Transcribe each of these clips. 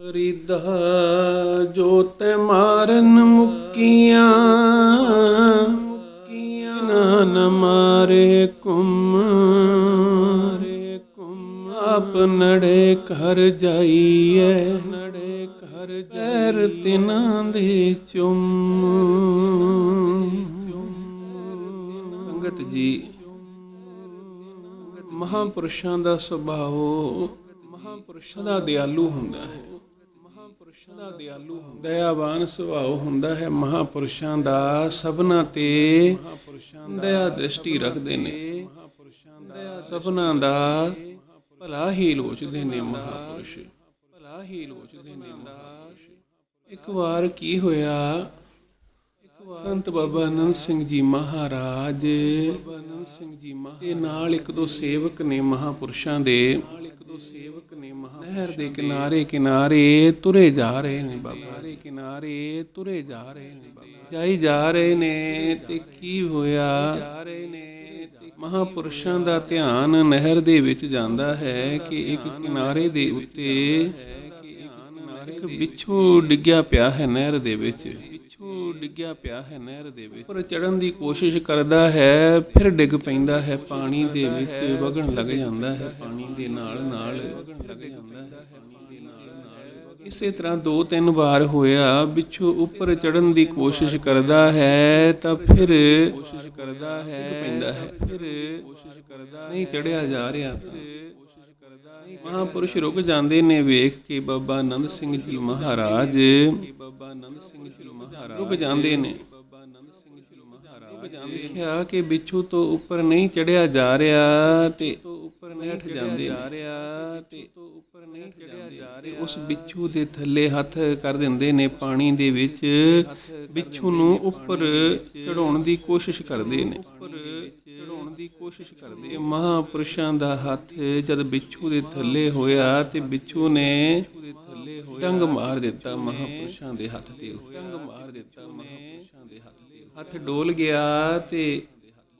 ਫਰੀਦਾ ਜੋ ਮਾਰਨ ਮੁਕੀਆਂ ਮੁਕੀਆਂ ਨਾ ਨ ਮਾਰੇ ਕੁਮ ਆਪ ਨੜੇ ਘਰ ਜਾਈਏ ਨੜੇ ਘਰ ਜੈਰ ਤਿਨਾਂ ਦੇ ਚੁੰਮ। ਸੰਗਤ ਜੀ, ਮਹਾਪੁਰਸ਼ਾਂ ਦਾ ਸੁਭਾਅ, ਮਹਾਪੁਰਸ਼ਾਂ ਦਾ ਦਿਆਲੂ ਹੁੰਦਾ ਹੈ। ਮਹਾਪੁਰਸ਼ਾਂ ਦਾ ਦਿਆਲੂ ਹੁੰਦਾ ਦਇਆਵਾਨ ਸੁਭਾਅ ਹੁੰਦਾ ਹੈ। ਮਹਾਪੁਰਸ਼ਾਂ ਦਾ ਸਭਨਾ ਤੇ ਮਹਾਪੁਰਸ਼ਾਂ ਦਇਆ ਦ੍ਰਿਸ਼ਟੀ ਰੱਖਦੇ ਨੇ। ਮਹਾਪੁਰਸ਼ਾਂ ਦਾ ਸਭਨਾ ਦਾ ਭਲਾ ਹੀ ਲੋਚਦੇ ਨੇ ਮਹਾਪੁਰਸ਼। ਭਲਾ ਹੀ ਲੋਚਦੇ ਨੇ ਮਹਾਪੁਰਸ਼। ਇੱਕ ਵਾਰ ਕੀ ਹੋਇਆ? ਸੰਤ ਬਾਬਾ ਅਨੰਦ ਸਿੰਘ ਜੀ ਮਹਾਰਾਜ ਬਾਬਾ ਅਨੰਦ ਸਿੰਘ ਜੀ ਮਹਾਰਾਜ ਦੇ ਨਾਲ ਇੱਕ ਦੋ ਸੇਵਕ ਨੇ ਮਹਾਪੁਰਸ਼ਾਂ ਦੇ ਨਾਲ ਇੱਕ ਦੋ ਸੇਵਕ ਨੇ ਮਹਾ ਨਹਿਰ ਦੇ ਕਿਨਾਰੇ ਕਿਨਾਰੇ ਤੁਰੇ ਜਾ ਰਹੇ ਨੇ ਬਾਬਾ। ਦੇ ਕਿਨਾਰੇ ਤੁਰੇ ਜਾ ਰਹੇ ਨੇ ਬਾਬਾ। ਜਾਈ ਜਾ ਰਹੇ ਨੇ ਤੇ ਕੀ ਹੋਇਆ? ਜਾ ਰਹੇ ਨੇ ਤੇ ਮਹਾਪੁਰਸ਼ਾਂ ਦਾ ਧਿਆਨ ਨਹਿਰ ਦੇ ਵਿੱਚ ਜਾਂਦਾ ਹੈ ਕਿ ਇੱਕ ਕਿਨਾਰੇ ਦੇ ਉੱਤੇ ਇੱਕ ਬਿੱਛੂ ਡਿੱਗਿਆ ਪਿਆ ਹੈ ਨਹਿਰ ਦੇ ਵਿੱਚ। ਡਿੱਗਿਆ ਪਿਆ ਹੈ ਨਹਿਰ ਦੇ ਵਿੱਚ। ਪਰ ਚੜਨ ਦੀ ਕੋਸ਼ਿਸ਼ ਕਰਦਾ ਹੈ, ਫਿਰ ਡਿੱਗ ਪੈਂਦਾ ਹੈ, ਪਾਣੀ ਦੇ ਵਿੱਚ ਵਗਣ ਲੱਗ ਜਾਂਦਾ ਹੈ, ਪਾਣੀ ਦੇ ਨਾਲ ਨਾਲ ਵਗਣ ਲੱਗ ਜਾਂਦਾ ਹੈ, ਪਾਣੀ ਦੇ ਨਾਲ ਇਸੇ ਤਰ੍ਹਾਂ ਦੋ ਤਿੰਨ ਵਾਰ ਹੋਇਆ ਬਿੱਛੂ ਉੱਪਰ ਚੜਨ ਦੀ ਕੋਸ਼ਿਸ਼ ਕਰਦਾ ਹੈ, ਤਾਂ ਫਿਰ ਕੋਸ਼ਿਸ਼ ਕਰਦਾ ਹੈ ਪੈਂਦਾ ਹੈ ਫਿਰ ਕੋਸ਼ਿਸ਼ ਕਰਦਾ ਨਹੀਂ ਚੜਿਆ ਜਾ ਰਿਹਾ ਮਹਾਪੁਰਸ਼ ਰੁਕ ਜਾਂਦੇ ਨੇ ਵੇਖ ਕੇ ਬਾਬਾ ਆਨੰਦ ਸਿੰਘ ਜੀ ਮਹਾਰਾਜ। ਬਾਬਾ ਆਨੰਦ ਸਿੰਘ ਜੀ ਮਹਾਰਾਜ। ਰੁਕ ਜਾਂਦੇ ਨੇ ਬਾਬਾ ਆਨੰਦ ਸਿੰਘ ਜੀ ਮਹਾਰਾਜ ਦੇਖਿਆ ਕਿ ਬਿੱਛੂ ਤੋਂ ਉੱਪਰ ਨਹੀਂ ਚੜਿਆ ਜਾ ਰਿਹਾ ਤੇ ਉੱਪਰ ਨਹੀਂ ਉੱਠ ਜਾਂਦੇ ਜਾ ਰਿਹਾ ਤੇ ਉੱਪਰ ਨਹੀਂ ਚੜਿਆ ਜਾ ਰਿਹਾ ਉਸ ਬਿੱਛੂ ਦੇ ਥੱਲੇ ਹੱਥ ਕਰ ਦਿੰਦੇ ਨੇ ਪਾਣੀ ਦੇ ਵਿੱਚ। ਬਿੱਛੂ ਨੂੰ ਉੱਪਰ ਚੜਾਉਣ ਦੀ ਕੋਸ਼ਿਸ਼ ਕਰਦੇ ਨੇ। ਉੱਪਰ ਚੜਾਉਣ ਦੀ ਕੋਸ਼ਿਸ਼ ਕਰਦੇ ਮਹਾਪੁਰਸ਼ਾਂ ਦਾ ਹੱਥ ਜਦ ਬਿੱਛੂ ਦੇ ਥੱਲੇ ਹੋਇਆ ਤੇ ਬਿੱਛੂ ਨੇ ਥੱਲੇ ਹੋਇਆ ਡੰਗ ਮਾਰ ਦਿੱਤਾ ਮਹਾਪੁਰਸ਼ਾਂ ਦੇ ਹੱਥ ਤੇ। ਡੰਗ ਮਾਰ ਦਿੱਤਾ ਮਹਾਪੁਰਸ਼ਾਂ ਦੇ ਹੱਥ ਤੇ। ਹੱਥ ਡੋਲ ਗਿਆ ਤੇ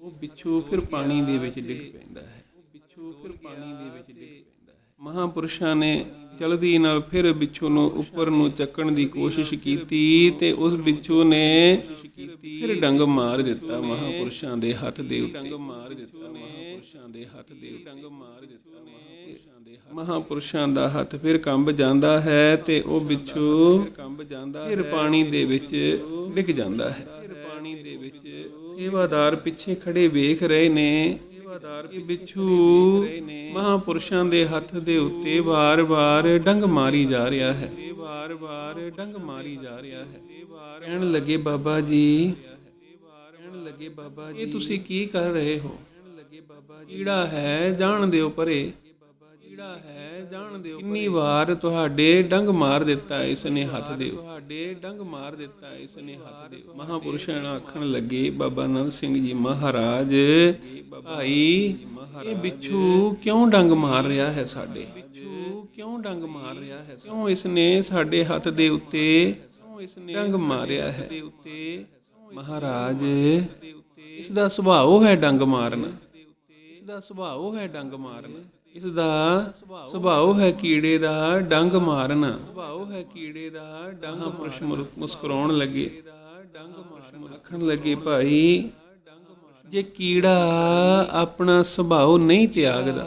ਉਹ ਬਿੱਛੂ ਫਿਰ ਪਾਣੀ ਦੇ ਵਿੱਚ ਡਿੱਗ ਪੈਂਦਾ ਹੈ। ਬਿੱਛੂ ਫਿਰ ਪਾਣੀ ਦੇ ਵਿੱਚ ਡਿੱਗ ਪੈਂਦਾ ਹੈ। ਮਹਾਪੁਰਸ਼ਾਂ ਨੇ ਜਲਦੀ ਨਾਲ ਫਿਰ ਬਿੱਛੂ ਨੂੰ ਉੱਪਰ ਨੂੰ ਚੱਕਣ ਦੀ ਕੋਸ਼ਿਸ਼ ਕੀਤੀ ਤੇ ਉਸ ਬਿੱਛੂ ਨੇ ਫਿਰ ਡੰਗ ਮਾਰ ਦਿੱਤਾ ਮਹਾਪੁਰਸ਼ਾਂ ਦੇ ਹੱਥ ਦੇ ਉੱਤੇ। ਡੰਗ ਮਾਰ ਦਿੱਤਾ ਮਹਾਪੁਰਸ਼ਾਂ ਦੇ ਹੱਥ ਦੇ ਉੱਤੇ। ਡੰਗ ਮਾਰ ਦਿੱਤਾ ਮਹਾਪੁਰਸ਼ਾਂ ਦੇ ਮਹਾਪੁਰਸ਼ਾਂ ਦਾ ਹੱਥ ਫਿਰ ਕੰਬ ਜਾਂਦਾ ਹੈ ਤੇ ਉਹ ਬਿੱਛੂ ਕੰਬ ਜਾਂਦਾ ਫਿਰ ਪਾਣੀ ਦੇ ਵਿੱਚ ਡਿੱਗ ਜਾਂਦਾ ਹੈ। ਪਾਣੀ ਦੇ ਵਿੱਚ ਸੇਵਾਦਾਰ ਪਿੱਛੇ ਖੜੇ ਵੇਖ ਰਹੇ ਨੇ। ਸੇਵਾਦਾਰ ਬਿੱਛੂ ਮਹਾਪੁਰਸ਼ਾਂ ਦੇ ਹੱਥ ਦੇ ਉੱਤੇ ਵਾਰ-ਵਾਰ ਡੰਗ ਮਾਰੀ ਜਾ ਰਿਹਾ ਹੈ। ਵਾਰ-ਵਾਰ ਡੰਗ ਮਾਰੀ ਜਾ ਰਿਹਾ ਹੈ। ਕਹਿਣ ਲੱਗੇ ਬਾਬਾ ਜੀ ਕਹਿਣ ਲੱਗੇ ਬਾਬਾ ਜੀ ਇਹ ਤੁਸੀਂ ਕੀ ਕਰ ਰਹੇ ਹੋ? ਕਹਿਣ ਲੱਗੇ ਬਾਬਾ ਜੀ ਜਿਹੜਾ ਹੈ? ਜਾਣ ਦਿਓ ਪਰੇ। ਜਿਹੜਾ ਹੈ ਜਾਣ ਦਿਓ ਕਿੰਨੀ ਵਾਰ ਤੁਹਾਡੇ ਡੰਗ ਮਾਰ ਦਿੱਤਾ ਇਸ ਨੇ ਹੱਥ ਦੇ ਤੁਹਾਡੇ ਡੰਗ ਮਾਰ ਦਿੱਤਾ ਇਸ ਨੇ ਹੱਥ ਦੇ ਮਹਾਪੁਰਸ਼ਾਂ ਆਖਣ ਲੱਗੇ ਬਾਬਾ ਨੰਦ ਸਿੰਘ ਜੀ ਮਹਾਰਾਜ ਭਾਈ ਇਹ ਬਿੱਛੂ ਕਿਉਂ ਡੰਗ ਮਾਰ ਰਿਹਾ ਹੈ ਸਾਡੇ? ਬਿੱਛੂ ਕਿਉਂ ਡੰਗ ਮਾਰ ਰਿਹਾ ਹੈ ਕਿਉਂ ਇਸ ਨੇ ਸਾਡੇ ਹੱਥ ਦੇ ਉੱਤੇ ਕਿਉਂ ਇਸ ਨੇ ਡੰਗ ਮਾਰਿਆ ਹੈ? ਮਹਾਰਾਜ ਇਸ ਦਾ ਸੁਭਾਅ ਹੈ ਡੰਗ ਮਾਰਨਾ। ਇਸ ਦਾ ਸੁਭਾਅ ਹੈ ਡੰਗ ਮਾਰਨਾ। ਇਸ ਦਾ ਸੁਭਾਅ ਹੈ ਕੀੜੇ ਦਾ ਡੰਗ ਮਾਰਨਾ। ਸੁਭਾਅ ਹੈ ਕੀੜੇ ਦਾ ਡੰਗ ਪੁਰਸ਼ ਮੁਸਕਰਾਉਣ ਲੱਗੇ ਡੰਗ ਮਾਰਨ। ਆਖਣ ਲੱਗੇ ਭਾਈ ਜੇ ਕੀੜਾ ਆਪਣਾ ਸੁਭਾਅ ਨਹੀਂ ਤਿਆਗਦਾ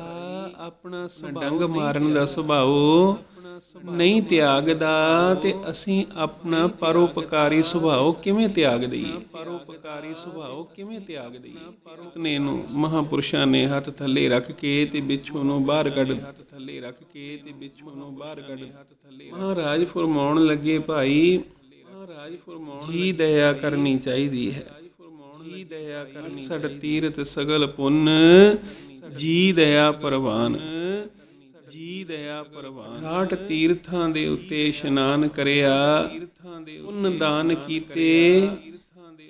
ਆਪਣਾ ਡੰਗ ਮਾਰਨ ਦਾ ਸੁਭਾਅ ਨਹੀਂ ਤਿਆਗਦਾ ਤੇ ਅਸੀਂ ਆਪਣਾ ਪਰਉਪਕਾਰੀ ਸੁਭਾਅ ਕਿਵੇਂ ਤਿਆਗ ਦਈਏ? ਪਰਉਪਕਾਰੀ ਸੁਭਾਅ ਕਿਵੇਂ ਤਿਆਗ ਦਈਏ? ਪਰਤਨੇ ਨੂੰ ਮਹਾਪੁਰਸ਼ਾਂ ਨੇ ਹੱਥ ਥੱਲੇ ਰੱਖ ਕੇ ਤੇ ਬਿੱਛੂ ਨੂੰ ਬਾਹਰ ਕੱਢ ਹੱਥ ਥੱਲੇ ਰੱਖ ਕੇ ਤੇ ਬਿੱਛੂ ਨੂੰ ਬਾਹਰ ਕੱਢ ਮਹਾਰਾਜ ਫਰਮਾਉਣ ਲੱਗੇ ਭਾਈ ਮਹਾਰਾਜ ਫਰਮਾਉਣ ਜੀ ਦਇਆ ਕਰਨੀ ਚਾਹੀਦੀ ਹੈ। ਜੀ ਦਇਆ ਕਰਨੀ ਸੜ ਤੀਰਤ ਸਗਲ ਪੁੰਨ ਜੀ ਦਇਆ ਪ੍ਰਵਾਨ। ਜੀ ਦਇਆ ਪ੍ਰਵਾਨ। ਘਾਟ ਤੀਰਥਾਂ ਦੇ ਉੱਤੇ ਇਸ਼ਨਾਨ ਕਰਿਆ। ਪੁੰਨ ਦਾਨ ਕੀਤੇ।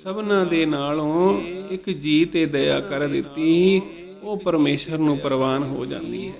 ਸਭਨਾ ਦੇ ਨਾਲੋਂ ਇੱਕ ਜੀ ਤੇ ਦਇਆ ਕਰ ਦਿੱਤੀ। ਉਹ ਪਰਮੇਸ਼ਰ ਨੂੰ ਪ੍ਰਵਾਨ ਹੋ ਜਾਂਦੀ ਹੈ।